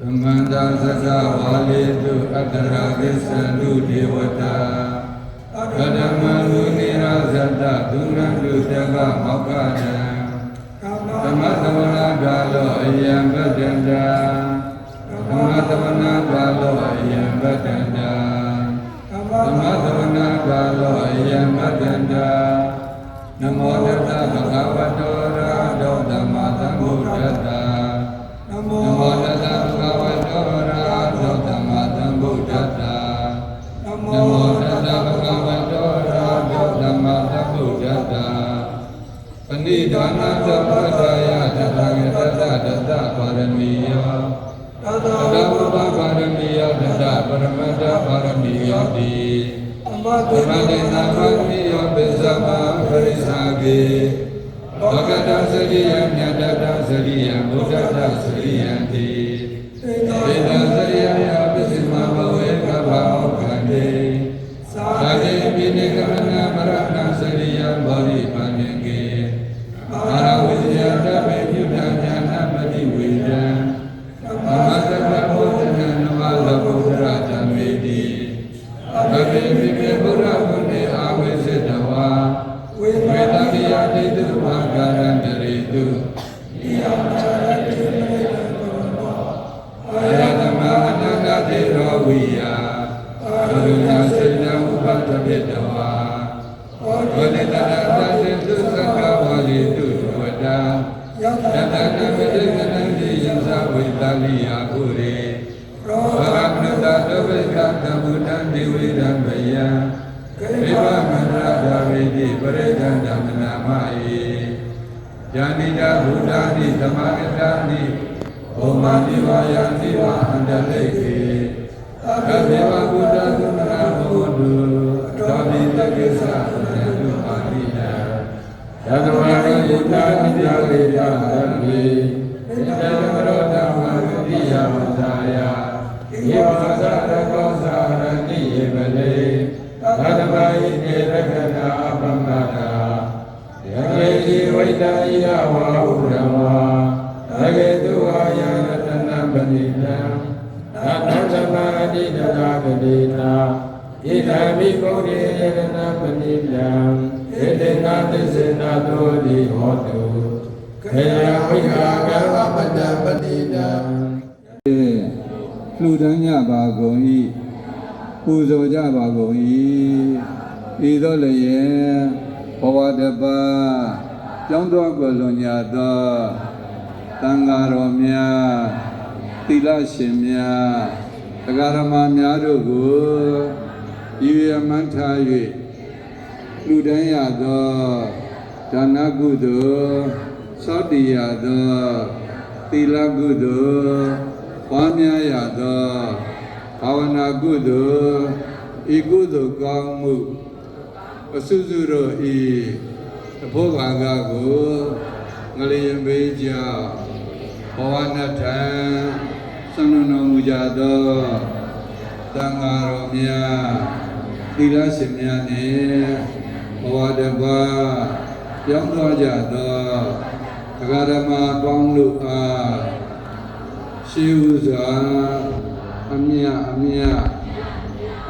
သမန္တာသက္ကဝါလေတုအတ္တရာကိစ္ဆန္တုဒေဝတာကတမလူနိရာဇတဒုရန္တုတကမောက္ခတံသမသဝနာကာလောအယံဗတ္တန္တာသမသဝနာကာလောအယံဗတ္တန္တာသမသဝနာကာလောအယံဗတ္တန္တာနမောတတဗုဒ္ဓဝတ္တော ပဏိဒါနသဗ္ဗဒါယတတံတတတတပါရမီယောတသတတဝုပ္ပပါရမီယောတတပရမတ္တပါရမီယောတိအမသတေမတေသပါရမီယောပိသဗ္ဗပရိစ္ဆာကေလောကတ္တစရိယမြတ်တတစရိယဘုဒ္ဓတ္တစရိယံတိတေဒေနာတသ ယတယတနာမတိကနံတိယံသဝိတလိယကုရေရောဘဂမနတတဝိကတံဘုဒ္ဓံဒီဝိရမယံကေဝိပမန္တရာဝိတိပရိဒန္တမနာမယေယာနိတဘုဒ္ဓာနိသမဂတာနိဩမာနိဝါယာနိဝါအန္တလိကေသဗ္ဗေဝဘုဒ္ဓသုနရဘုဒ္ဓသောဘိတကိစ္စသရတုပါတိယ ယတမရယိတာနိယလေယသံဃေဣတံမရောဓမ္မတိယမသာယယေဝသရကောသာရဏိယေပလေသတ္တမယိတေရကနာအပမ္မတာယကေတိဝိတံယဝါဥရမသကေတုအာယရတနာပဏိတံသတ္တသမတိတရာဂတိနာဣဒံမိဂုဏေယရဏပဏိတံ ဧတေနာသစ္စေနာတောတိဟောတုခေယဝိဟာကရဝပတ္တပတိတံလှူဒန်းကြပါကုန်၏ပူဇော်ကြပါကုန်၏ဤသို့လည်းဘဝတပါကျောင်းတော်ကိုလွန်ညာသောတန်ဃာတော်များသီလရှင်များတရားဓမ္မများတို့ကိုဤရမန်းထား၍ လူတန်းရသောဒါနကုသိုလ်သောတိရသောသီလကုသိုလ်ပွားများရသောဘာဝနာကုသိုလ်ဤကုသိုလ်ကောင်းမှုအစုစုတို့ဤတဖို့ဘာကကိုငလျင်ပေးကြောင့်ဘဝနထံသံလွန်တော်မူကြသောတန်ဃာတော်များသီလရှင်များနှင့်ဘ ဝတပါပြောင်းသွားကြသောဒဂရမကောင်းလို့အားရှိဥစွာအမြတ်အမြတ်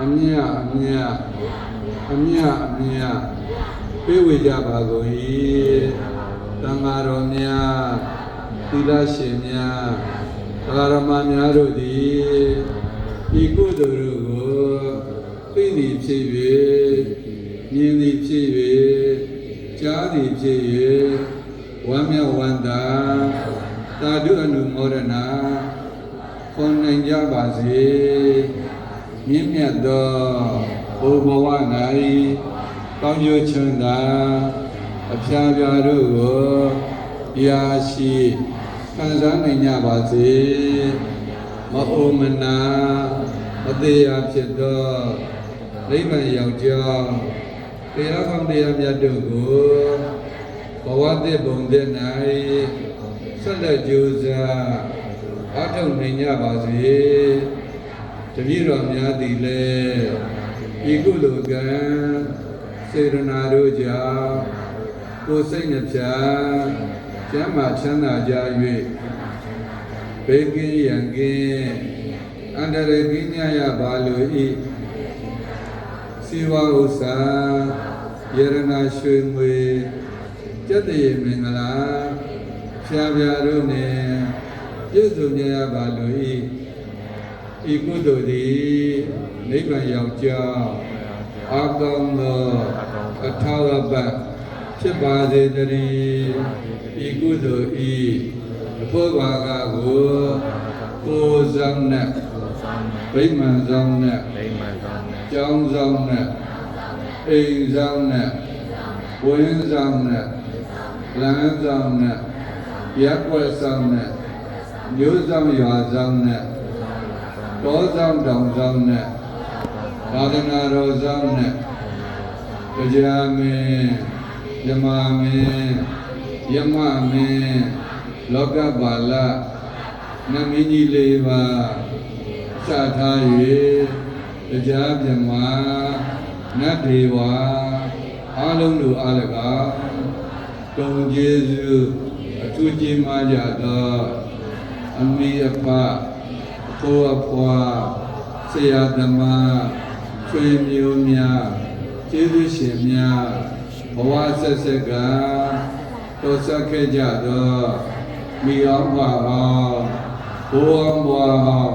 အမြတ်အမြတ်အမြတ်အမြတ်ပြေဝေကြပါကုန်၏တန်ဃာတော်များသီလရှင်များဒဂရမများတို့သည်ဤကုသိုလ်တို့ကိုသိသည်ဖြစ်၍ မြင်သည်ဖြစ်၍ကြားသည်ဖြစ်၍ဝမ်းမြောက်ဝမ်းသာသာဓုအနုမောဒနာခွန်နိုင်ကြပါစေမြင့်မြတ်သောဘုဘဝ၌ကောင်းကျိုးချမ်းသာအဖျားပြားတို့ကိုရာရှိခံစားနိုင်ကြပါစေမအိုမနာမသေးရဖြစ်သောနိဗ္ဗာန်ရောက်ကြောင်း တရားကောင်းတရားမြတ်တို့ကိုဘဝတည်ပုံတည်၌ဆက်လက်ကြိုးစားအထောက်နိုင်ကြပါစေတပည့်တော်များသည်လည်းဤကုသိုလ်ကံစေရနာတို့ကြောင့်ကိုယ်စိတ်နှပြကျမ်းမာချမ်းသာကြ၍ဘေကင်းရန်ကင်းအန္တရာယ်ကင်းကြရပါလိုဤ စီဝဥစ္စာယရနာရွှေငွေကျက်တရေမင်္ဂလာဖြာဖြာတို့နှင့်ပြည့်စုံကြရပါလိုဤဤကုသိုလ်သည်နိဗ္ဗာန်ရောက်ကြောင်းအာကောင်းသောအထောက်အပံ့ဖြစ်ပါစေတည်းဤကုသိုလ်ဤအဖို့ဘာကကိုကိုယ်ဆောင်နဲ့ဗိမာန်ဆောင်နဲ့လိမ္မာကောင်းနဲ့ ကျောင်းဆောင်နဲ့အိမ်ဆောင်နဲ့ဝင်းဆောင်နဲ့လမ်းဆောင်နဲ့ရက်ွက်ဆောင်နဲ့မျိုးဆောင်ရွာဆောင်နဲ့တောဆောင်တောင်ဆောင်နဲ့သာသနာတော်ဆောင်နဲ့တရားမင်းယမမင်းယမမင်းလောကပါလနမင်းကြီးလေးပါးစထား၍ တရားပြမနတ်ဒေဝအလုံးတို့အား၎င်းတုံကျေးဇူးအထူးကြီးမားကြသောအမိအဖအဖိုးအဖွာဆရာသမားဆွေမျိုးများကျေးဇူးရှင်များဘဝဆက်ဆက်ကတော်ဆက်ခဲ့ကြသောမိအောင်ပါအောင်ဘိုးအောင်ဘွားအောင်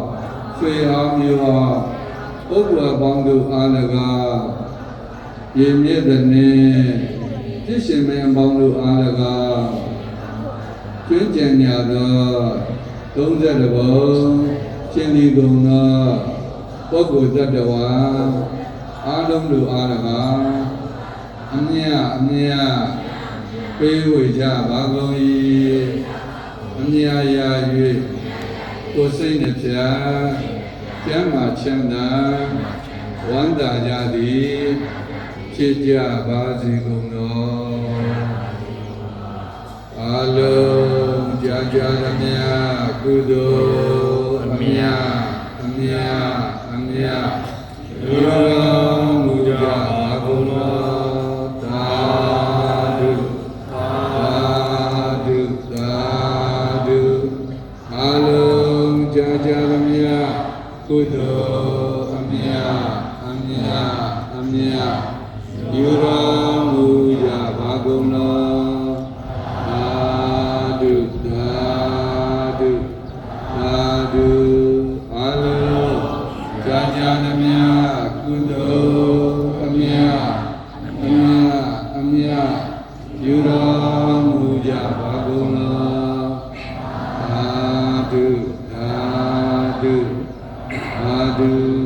ဆွေအားမျိုးအား ပုဂ္ဂိုလ်အပေါင်းတို့အား၎င်းရည်မြစ်တဲ့နှင့်ပြည့်ရှင်မင်းအပေါင်းတို့အား၎င်းကျွင်းကြံညာသော30ဘုံရှင်ဒီကုံသောပုဂ္ဂိုလ်တ attva အားလုံးတို့အား၎င်းအမြတ်အမြတ်ပေးဝေကြပါကုန်၏အမြတ်ရာ၍ကိုယ်စိတ်နှပြ ကျမ်းမာချမ်းသာဝမ်းသာကြသည်ဖြစ်ကြပါစေကုန်သောအလုံးကြာကြာသမျှကုသိုလ်အမြတ်အမြတ်အမြတ်လူတော်မူကြ မြတ်ယူတော်မူကြပါကုန်သောသာဓုသာဓုသာဓုအလုံးကြာကြာသမျှကုသိုလ်အမြတ်အမြတ်အမြတ်ယူတော်မူကြပါကုန်သောသာဓုသာဓုသာဓု